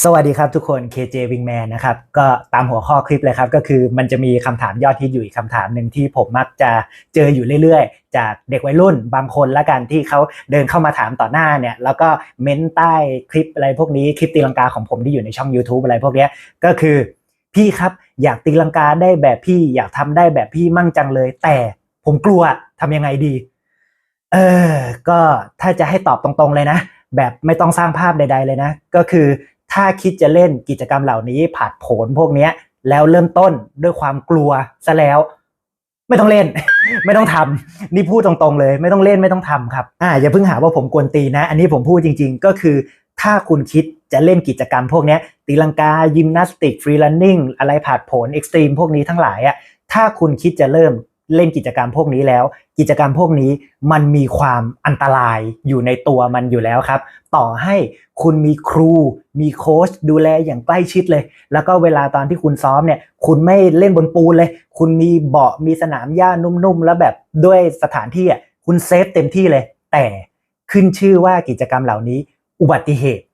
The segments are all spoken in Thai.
สวัสดีครับทุกคน KJ Wingman นะครับ ก็ตามหัวข้อคลิปเลยครับ ก็คือมันจะมีคำถามยอดฮิตอยู่อีกคำถามหนึ่งที่ผมมักจะเจออยู่เรื่อยๆ จากเด็กวัยรุ่นบางคนละกันที่เขาเดินเข้ามาถามต่อหน้าเนี่ย แล้วก็เม้นใต้คลิปอะไรพวกนี้ คลิปตีลังกาของผมที่อยู่ในช่อง YouTube อะไรพวกนี้ก็คือ พี่ครับอยากตีลังกาได้แบบพี่อยากทำได้แบบพี่มั่งจังเลย แต่ผมกลัวทำยังไงดี เออ ก็ถ้าจะให้ตอบตรงๆเลยนะ แบบไม่ต้องสร้างภาพใด ๆเลยนะ ก็คือ ถ้าคิดจะเล่นกิจกรรมเหล่านี้ผ่านผลพวกเนี้ยแล้วเริ่มต้นด้วยความกลัวซะแล้ว ไม่ต้องเล่น ไม่ต้องทำนี่พูดตรงๆเลย ไม่ต้องเล่นไม่ต้องทำครับอ่าอย่าเพิ่งหาว่าผมกวนตีนะ อันนี้ผมพูดจริง ๆ ก็คือถ้าคุณคิดจะเล่นกิจกรรมพวกนี้ตีลังกายิมนาสติกฟรี r ันนิ่งอะไรผ่านผลเอ็กซ์ตรีมพวกนี้ทั้งหลายอะถ้าคุณคิดจะเริ่ม เล่นกิจกรรมพวกนี้แล้ว กิจกรรมพวกนี้มันมีความอันตรายอยู่ในตัวมันอยู่แล้วครับ ต่อให้คุณมีครู มีโค้ชดูแลอย่างใกล้ชิดเลย แล้วก็เวลาตอนที่คุณซ้อมเนี่ย คุณไม่เล่นบนปูนเลย คุณมีเบาะมีสนามหญ้านุ่มๆ แล้วแบบด้วยสถานที่อะคุณเซฟเต็มที่เลย แต่ขึ้นชื่อว่ากิจกรรมเหล่านี้ อุบัติเหตุ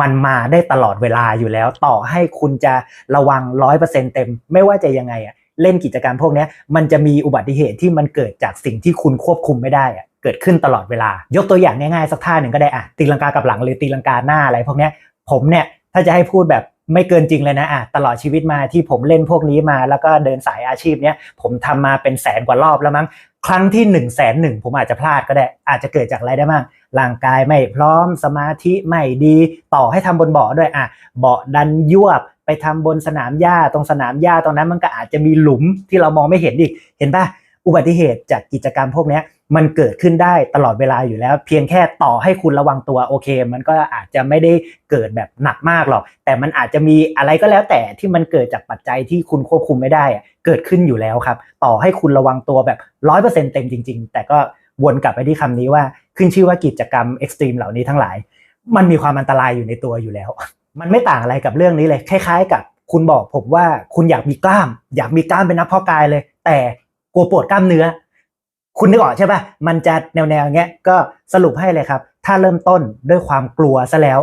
มันมาได้ตลอดเวลาอยู่แล้ว ต่อให้คุณจะระวังร้อยเปอร์เซ็นเต็ม ไม่ว่าจะยังไงอะ เล่นกิจกรรมพวกนี้มันจะมีอุบัติเหตุที่มันเกิดจากสิ่งที่คุณควบคุมไม่ได้อะเกิดขึ้นตลอดเวลา ยกตัวอย่างง่ายๆสักท่าหนึ่งก็ได้อะตีลังกากับหลังหรือตีลังกาหน้าอะไรพวกนี้ผมเนี่ยถ้าจะให้พูดแบบไม่เกินจริงเลยนะอะตลอดชีวิตมาที่ผมเล่นพวกนี้มา แล้วก็เดินสายอาชีพเนี้ยผมทำมาเป็นแสนกว่ารอบแล้วมั้งครั้งที่1นึ่งแสนหนึ่งผมอาจจะพลาดก็ได้ อาจจะเกิดจากอะไรได้บ้างร่างกายไม่พร้อมสมาธิไม่ดี ต่อให้ทำบนเบาะด้วยอะเบาะดันยวบ ไปทำบนสนามหญ้าตรงสนามหญ้าตรงนั้นมันก็อาจจะมีหลุมที่เรามองไม่เห็นอีก เห็นปะอุบัติเหตุจากกิจกรรมพวกนี้มันเกิดขึ้นได้ตลอดเวลาอยู่แล้ว เพียงแค่ต่อให้คุณระวังตัวโอเค มันก็อาจจะไม่ได้เกิดแบบหนักมากหรอก แต่มันอาจจะมีอะไรก็แล้วแต่ที่มันเกิดจากปัจจัยที่คุณควบคุมไม่ได้เกิดขึ้นอยู่แล้วครับ ต่อให้คุณระวังตัวแบบร้อยเปอร์เซ็นต์เต็มจริง ๆ แต่ก็วนกลับไปที่คำนี้ว่าขึ้นชื่อว่ากิจกรรมเอ็กซ์ตรีมเหล่านี้ทั้งหลาย มันมีความอันตรายอยู่ในตัวอยู่แล้ว มันไม่ต่างอะไรกับเรื่องนี้เลย คล้าย ๆ กับคุณบอกผมว่าคุณอยากมีกล้าม อยากมีกล้ามเป็นนักพาะกายเลย แต่กลัวปวดกล้ามเนื้อ คุณนึกออกใช่ปะมันจะแนวๆเงี้ยก็สรุปให้เลยครับ ถ้าเริ่มต้นด้วยความกลัวซะแล้ว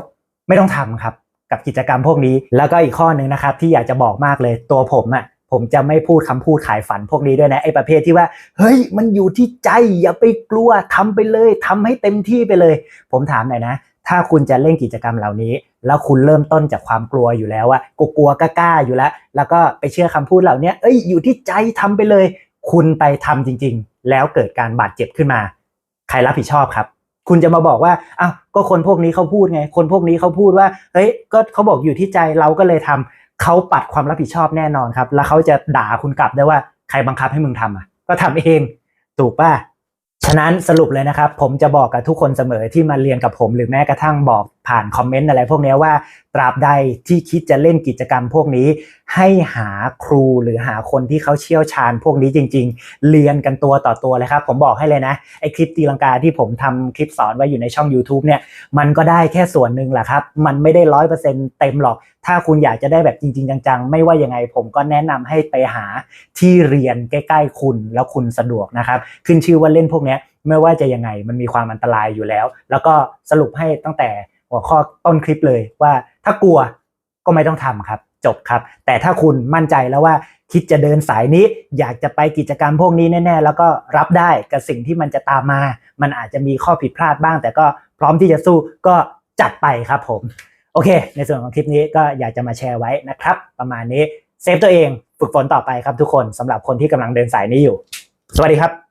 ไม่ต้องทำครับ กับกิจกรรมพวกนี้ แล้วก็อีกข้อหนึ่งนะครับ ที่อยากจะบอกมากเลยตัวผมอะ่ะผมจะไม่พูดคำพูดขายฝันพวกนี้ด้วยนะไอ้ประเภทที่ว่า เฮ้ยมันอยู่ที่ใจอย่าไปกลัวทำไปเลยทำให้เต็มที่ไปเลย ผมถามหน่อยนะ ถ้าคุณจะเล่นกิจกรรมเหล่านี้ แล้วคุณเริ่มต้นจากความกลัวอยู่แล้วอะกลัวกล้าๆอยู่แล้ว แล้วก็ไปเชื่อคำพูดเหล่านี้เอ้ยอยู่ที่ใจทำไปเลย คุณไปทำจริง ๆ แล้วเกิดการบาดเจ็บขึ้นมา ใครรับผิดชอบครับ คุณจะมาบอกว่าอ้าวก็คนพวกนี้เขาพูดไง คนพวกนี้เขาพูดว่าเฮ้ยก็เขาบอกอยู่ที่ใจเราก็เลยทำเขาปัดความรับผิดชอบแน่นอนครับ แล้วเขาจะด่าคุณกลับได้ว่าใครบังคับให้มึงทำอะ ก็ทำเองถูกป่ะ ฉะนั้นสรุปเลยนะครับ ผมจะบอกกับทุกคนเสมอที่มาเรียนกับผม หรือแม้กระทั่งบอก ผ่านคอมเมนต์อะไรพวกนี้ว่าตราบใดที่คิดจะเล่นกิจกรรมพวกนี้ ให้หาครูหรือหาคนที่เขาเชี่ยวชาญพวกนี้จริง ๆ เรียนกันตัวต่อตัวเลยครับ ผมบอกให้เลยนะไอคลิปตีลังกาที่ผมทำคลิปสอนไว้อยู่ในช่อง YouTube เนี่ยมันก็ได้แค่ส่วนหนึ่งแหละครับ มันไม่ได้ร้อยเปอร์เซ็นต์เต็มหรอก ถ้าคุณอยากจะได้แบบจริง ๆ จังๆ ไม่ว่ายังไงผมก็แนะนำให้ไปหาที่เรียนใกล้ๆคุณแล้วคุณสะดวกนะครับ ขึ้นชื่อว่าเล่นพวกนี้ไม่ว่าจะยังไงมันมีความอันตรายอยู่แล้ว แล้วก็สรุปให้ตั้งแต่ หัวข้อต้นคลิปเลยว่าถ้ากลัวก็ไม่ต้องทำครับ จบครับ แต่ถ้าคุณมั่นใจแล้วว่าคิดจะเดินสายนี้ อยากจะไปกิจกรรมพวกนี้แน่ ๆ แล้วก็รับได้กับสิ่งที่มันจะตามมา มันอาจจะมีข้อผิดพลาดบ้าง แต่ก็พร้อมที่จะสู้ก็จัดไปครับผม โอเค ในส่วนของคลิปนี้ก็อยากจะมาแชร์ไว้นะครับ ประมาณนี้เซฟตัวเอง ฝึกฝนต่อไปครับทุกคนสำหรับคนที่กำลังเดินสายนี้อยู่ สวัสดีครับ